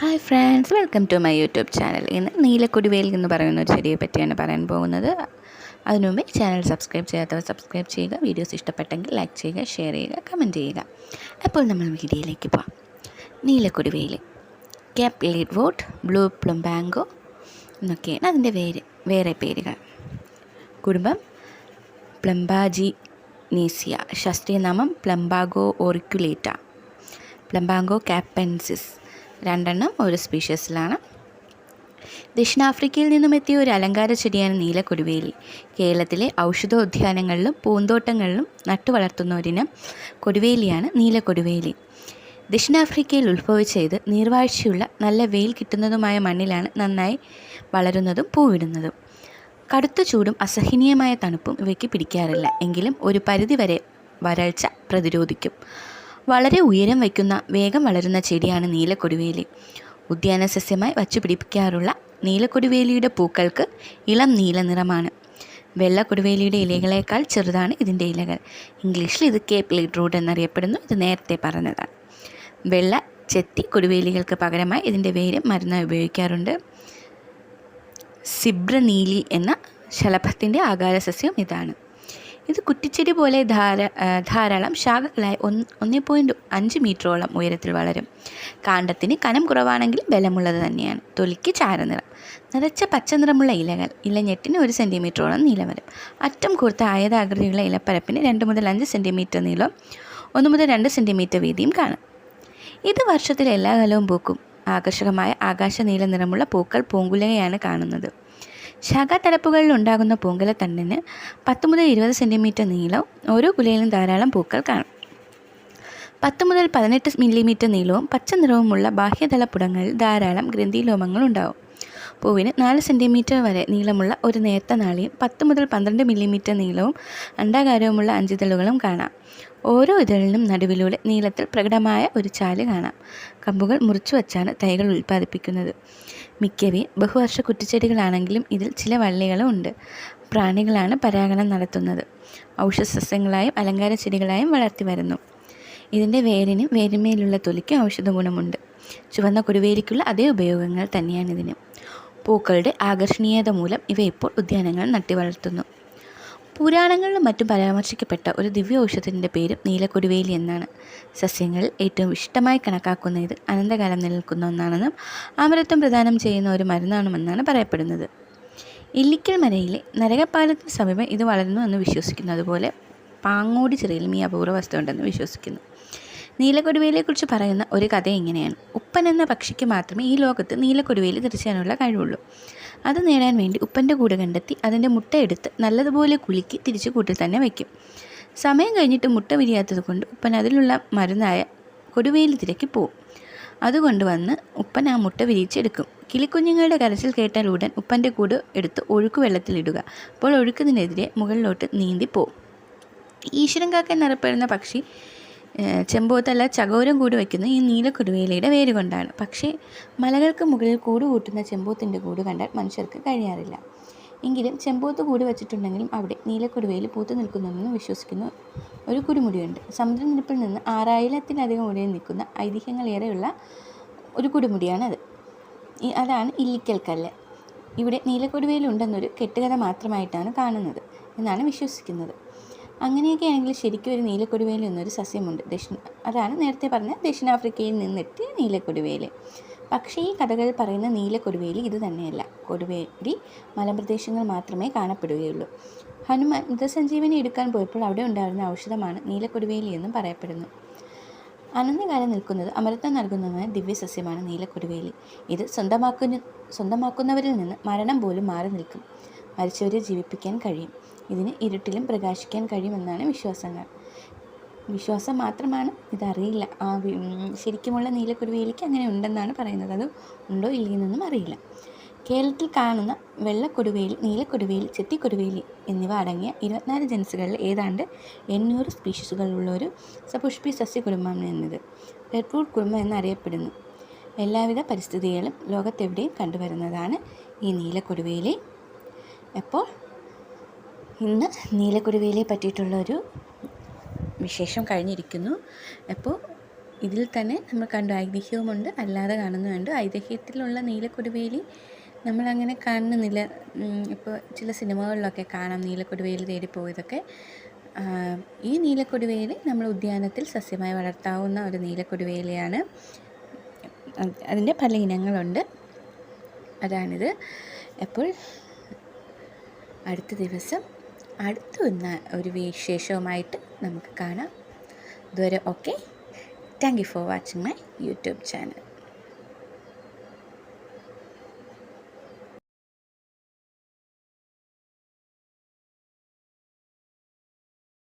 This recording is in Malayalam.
Hi friends welcome to my YouTube channel ഇന്ന് നീലക്കൊടിവേൽ എന്ന് പറയുന്ന ഒരു ചെടിയെ പറ്റിയാണ് പറയാൻ പോകുന്നത്. അതിനു മുമ്പേ ചാനൽ സബ്സ്ക്രൈബ് ചെയ്യാത്തവർ സബ്സ്ക്രൈബ് ചെയ്യുക വീഡിയോസ് ഇഷ്ടപ്പെട്ടെങ്കിൽ ലൈക്ക് ചെയ്യുക ഷെയർ ചെയ്യുക കമന്റ് ചെയ്യുക. അപ്പോൾ നമ്മൾ വീഡിയോയിലേക്ക് പോകാം നീലക്കൊടിവേൽ cape leadwort blue plumbago എന്നൊക്കെയാണ് അതിന്റെ വേറെ വേറെ പേരുകൾ. കുടുംബം പ്ലംബാജി നീസിയ ശാസ്ത്രീയ നാമം പ്ലംബാഗോ ഓറിക്കുലേറ്റ പ്ലംബാങ്കോ കാപ്പൻസിസ് രണ്ടെണ്ണം ഒരു സ്പീഷ്യസിലാണ്. ദക്ഷിണാഫ്രിക്കയിൽ നിന്നും എത്തിയ ഒരു അലങ്കാര ചെടിയാണ് നീലക്കൊടുവേലി. കേരളത്തിലെ ഔഷധോദ്യാനങ്ങളിലും പൂന്തോട്ടങ്ങളിലും നട്ടുവളർത്തുന്ന ഒരിനം കൊടുവേലിയാണ് നീലക്കൊടുവേലി. ദക്ഷിണാഫ്രിക്കയിൽ ഉത്ഭവിച്ച ഇത് നീർവാഴ്ചയുള്ള നല്ല വെയിൽ കിട്ടുന്നതുമായ മണ്ണിലാണ് നന്നായി വളരുന്നതും പൂവിടുന്നതും. കടുത്ത ചൂടും അസഹനീയമായ തണുപ്പും ഇവയ്ക്ക് പിടിക്കാറില്ല. എങ്കിലും ഒരു പരിധിവരെ വരൾച്ച പ്രതിരോധിക്കും. വളരെ ഉയരം വയ്ക്കുന്ന വേഗം വളരുന്ന ചെടിയാണ് നീലക്കൊടുവേലി. ഉദ്യാന സസ്യമായി വച്ചുപിടിപ്പിക്കാറുള്ള നീലക്കൊടുവേലിയുടെ പൂക്കൾക്ക് ഇളം നീല നിറമാണ്. വെള്ളക്കൊടുവേലിയുടെ ഇലകളേക്കാൾ ചെറുതാണ് ഇതിന്റെ ഇലകൾ. ഇംഗ്ലീഷിൽ ഇത് കേപ്പ് ലീഡ് റൂട്ട് എന്നറിയപ്പെടുന്നു ഇത് നേരത്തെ പറഞ്ഞതാണ്. വെള്ള ചെത്തി കൊടുവേലികൾക്ക് പകരമായി ഇതിന്റെ വേര് മരുന്നായി ഉപയോഗിക്കാറുണ്ട്. സിബ്രനീലി എന്ന ശലഭത്തിന്റെ ആകാരസസ്യം ഇതാണ്. ഇത് കുറ്റിച്ചെടി പോലെ ധാര ധാരാളം ശാഖകളായി ഒന്ന് ഒന്ന് പോയിന്റ് അഞ്ച് മീറ്ററോളം ഉയരത്തിൽ വളരും. കാണ്ടത്തിന് കനം കുറവാണെങ്കിലും ബലമുള്ളത് തന്നെയാണ്. തൊലിക്ക് ചാരനിറം. നിറച്ച പച്ച നിറമുള്ള ഇലകൾ. ഇലഞ്ഞെട്ടിന് ഒരു സെന്റിമീറ്ററോളം നീളം വരും. അറ്റം കൂർത്ത ആയതാകൃതിയുള്ള ഇലപ്പരപ്പിന് രണ്ട് മുതൽ അഞ്ച് സെന്റിമീറ്റർ നീളം ഒന്ന് മുതൽ രണ്ട് സെന്റിമീറ്റർ വീതിയും കാണും. ഇത് വർഷത്തിൽ എല്ലാ കാലവും പൂക്കും. ആകർഷകമായ ആകാശ നീല നിറമുള്ള പൂക്കൾ പൂങ്കുലയാണ് കാണുന്നത്. ശാഖാതലപ്പുകളിൽ ഉണ്ടാകുന്ന പൂങ്കലത്തണ്ടിന് പത്ത് മുതൽ ഇരുപത് സെന്റിമീറ്റർ നീളവും ഓരോ കുലയിലും ധാരാളം പൂക്കൾ കാണും. പത്ത് മുതൽ പതിനെട്ട് മില്ലിമീറ്റർ നീളവും പച്ച നിറവുമുള്ള ബാഹ്യതലപ്പുടങ്ങളിൽ ധാരാളം ഗ്രന്ഥിലോമങ്ങൾ ഉണ്ടാവും. പൂവിന് നാല് സെന്റിമീറ്റർ വരെ നീളമുള്ള ഒരു നേർത്ത നാളിയും പത്ത് മുതൽ പന്ത്രണ്ട് മില്ലിമീറ്റർ നീളവും അണ്ടാകാരവുമുള്ള അഞ്ചിതളുകളും കാണാം. ഓരോ ഇതളിനും നടുവിലൂടെ നീളത്തിൽ പ്രകടമായ ഒരു ചാൽ കാണാം. കമ്പുകൾ മുറിച്ചു വച്ചാണ് തൈകൾ ഉൽപ്പാദിപ്പിക്കുന്നത്. മിക്കവയും ബഹുവർഷ കുറ്റിച്ചെടികളാണെങ്കിലും ഇതിൽ ചില വള്ളികളും ഉണ്ട്. പ്രാണികളാണ് പരാഗണം നടത്തുന്നത്. ഔഷധസസ്യങ്ങളായും അലങ്കാര ചെടികളായും വളർത്തി വരുന്നു. ഇതിന്റെ വേരിനും വേരിന്മേലുള്ള തൊലിക്കും ഔഷധ ഗുണമുണ്ട്. ചുവന്ന കൊടുവേലിക്കുള്ള അതേ ഉപയോഗങ്ങൾ തന്നെയാണ് ഇതിന്. പൂക്കളുടെ ആകർഷണീയത മൂലം ഇവ ഇപ്പോൾ ഉദ്യാനങ്ങൾ നട്ടി വളർത്തുന്നു പുരാണങ്ങളിലും മറ്റും പരാമർശിക്കപ്പെട്ട ഒരു ദിവ്യ ഔഷധത്തിന്റെ പേര് നീലക്കൊടുവേലി എന്നാണ്. സസ്യങ്ങളിൽ ഏറ്റവും ഇഷ്ടമായി കണക്കാക്കുന്ന ഇത് അനന്തകാലം നിലനിൽക്കുന്ന ഒന്നാണെന്നും അമരത്വം പ്രദാനം ചെയ്യുന്ന ഒരു മരുന്നാണെന്നാണ് പറയപ്പെടുന്നത്. ഇല്ലിക്കൽ മരയിലെ നരകപ്പാലത്തിന് സമീപം ഇത് വളരുന്നു എന്ന് വിശ്വസിക്കുന്നു. അതുപോലെ പാങ്ങോടി ചെറിയിലും ഈ അപൂർവ വസ്തുണ്ടെന്ന് വിശ്വസിക്കുന്നു. നീലക്കൊടുവേലിയെക്കുറിച്ച് പറയുന്ന ഒരു കഥ ഇങ്ങനെയാണ് ഉപ്പൻ എന്ന പക്ഷിക്ക് മാത്രമേ ഈ ലോകത്ത് നീലക്കൊടുവേലി തിരിച്ചാനുള്ള കഴിവുള്ളൂ. അത് നേടാൻ വേണ്ടി ഉപ്പന്റെ കൂടെ കണ്ടെത്തി അതിന്റെ മുട്ടയെടുത്ത് നല്ലതുപോലെ കുലുക്കി തിരിച്ച് കൂട്ടിൽ തന്നെ വയ്ക്കും സമയം കഴിഞ്ഞിട്ട് മുട്ട വിരിയാത്തത് കൊണ്ട് ഉപ്പൻ അതിലുള്ള മരുന്നായ കൊടുവേലി തിരക്കി പോവും. അതുകൊണ്ടുവന്ന് ഉപ്പൻ ആ മുട്ട വിരിച്ചെടുക്കും കിളിക്കുഞ്ഞുങ്ങളുടെ കരച്ചിൽ കേട്ടാൽ ഉടൻ ഉപ്പന്റെ കൂട് എടുത്ത് ഒഴുക്ക് വെള്ളത്തിലിടുക അപ്പോൾ ഒഴുക്കുന്നതിനെതിരെ മുകളിലോട്ട് നീന്തി പോകും ഈശ്വരൻ കാക്ക എന്നറിയപ്പെടുന്ന പക്ഷി ചെമ്പോത്തല്ല ചകോരം കൂട് വയ്ക്കുന്ന ഈ നീലക്കൊടുവേലയുടെ വേര് കൊണ്ടാണ്. പക്ഷേ മലകൾക്ക് മുകളിൽ കൂട് കൂട്ടുന്ന ചെമ്പോത്തിന്റെ കൂട് കണ്ടാൽ മനുഷ്യർക്ക് കഴിയാറില്ല. എങ്കിലും ചെമ്പോത്ത് കൂട് വെച്ചിട്ടുണ്ടെങ്കിലും അവിടെ നീലക്കൊടുവേലി പൂത്തു നിൽക്കുന്നുണ്ടെന്ന് വിശ്വസിക്കുന്ന ഒരു കുടുമുടിയുണ്ട് സമുദ്രനിരപ്പിൽ നിന്ന് ആറായിരത്തിലധികം ഉടയിൽ നിൽക്കുന്ന ഐതിഹ്യങ്ങളേറെയുള്ള ഒരു കുടുമുടിയാണത് അതാണ് ഇല്ലിക്കൽ കല്ല്. ഇവിടെ നീലക്കൊടുവേലുണ്ടെന്നൊരു കെട്ടുകഥ മാത്രമായിട്ടാണ് കാണുന്നത് എന്നാണ് വിശ്വസിക്കുന്നത്. അങ്ങനെയൊക്കെ ആണെങ്കിൽ ശരിക്കും ഒരു നീലക്കൊടുവേലി എന്നൊരു സസ്യമുണ്ട്. ദക്ഷിണ അതാണ് നേരത്തെ പറഞ്ഞ ദക്ഷിണാഫ്രിക്കയിൽ നിന്നെത്തിയ നീലക്കൊടുവേലി. പക്ഷേ ഈ കഥകളിൽ പറയുന്ന നീലക്കൊടുവേലി ഇത് തന്നെയല്ല. കൊടുവേലി മലപ്രദേശങ്ങൾ മാത്രമേ കാണപ്പെടുകയുള്ളൂ. ഹനുമാൻ മൃതസഞ്ജീവനി എടുക്കാൻ പോയപ്പോൾ അവിടെ ഉണ്ടായിരുന്ന ഔഷധമാണ് നീലക്കൊടുവേലി എന്നും പറയപ്പെടുന്നു. അനന്തകാലം നിൽക്കുന്നത് അമരത്വം നൽകുന്നതിന് ദിവ്യസസ്യമാണ് നീലക്കൊടുവേലി. ഇത് സ്വന്തമാക്കുന്ന സ്വന്തമാക്കുന്നവരിൽ നിന്ന് മരണം പോലും മാറി നിൽക്കും. മരിച്ചവരെ ജീവിപ്പിക്കാൻ കഴിയും. ഇതിന് ഇരുട്ടിലും പ്രകാശിക്കാൻ കഴിയുമെന്നാണ് വിശ്വാസങ്ങൾ. വിശ്വാസം മാത്രമാണ്. ഇതറിയില്ല. ആ ശരിക്കുമുള്ള നീലക്കുരുവിയിലേക്ക് അങ്ങനെ ഉണ്ടെന്നാണ് പറയുന്നത്. അത് ഉണ്ടോ ഇല്ലയെന്നൊന്നും അറിയില്ല. കേരളത്തിൽ കാണുന്ന വെള്ളക്കൊടുവേലി നീലക്കൊടുവേലി ചെത്തിക്കൊടുവേലി എന്നിവ അടങ്ങിയ ഇരുപത്തിനാല് ജൻസുകളിൽ ഏതാണ്ട് എണ്ണൂറ് സ്പീഷീസുകളുള്ള ഒരു സപുഷ്പി സസ്യ കുടുംബമാണ് എന്നത്. റെഡ്വുഡ് കുടുംബം എന്നറിയപ്പെടുന്നു. എല്ലാവിധ പരിസ്ഥിതികളും ലോകത്തെവിടെയും കണ്ടുവരുന്നതാണ് ഈ നീലക്കൊടുവേലി അപ്പോൾ ഇന്ന് നീലക്കുരുവിയിലെ പറ്റിയിട്ടുള്ളൊരു വിശേഷം കഴിഞ്ഞിരിക്കുന്നു. അപ്പോൾ ഇതിൽ തന്നെ നമ്മൾ കണ്ടു ഐതിഹ്യവുമുണ്ട്. അല്ലാതെ കാണുന്നുമുണ്ട് ഐതിഹ്യത്തിലുള്ള നീലക്കുരുവേലി നമ്മളങ്ങനെ കാണുന്നില്ല ഇപ്പോൾ ചില സിനിമകളിലൊക്കെ കാണാം നീലക്കുരുവേലി തേടിപ്പോയതൊക്കെ. പോയതൊക്കെ ഈ നീലക്കുരുവേലി നമ്മൾ ഉദ്യാനത്തിൽ സസ്യമായി വളർത്താവുന്ന ഒരു നീലക്കുരുവേലിയാണ് അത് അതിന്റെ പല ഇനങ്ങളുണ്ട്. അതാണിത്. അപ്പോൾ അടുത്ത ദിവസം അടുത്ത ഒന്ന് ഒരു വിശേഷവുമായിട്ട് നമുക്ക് കാണാം. ഇതുവരെ okay thank you for watching my YouTube channel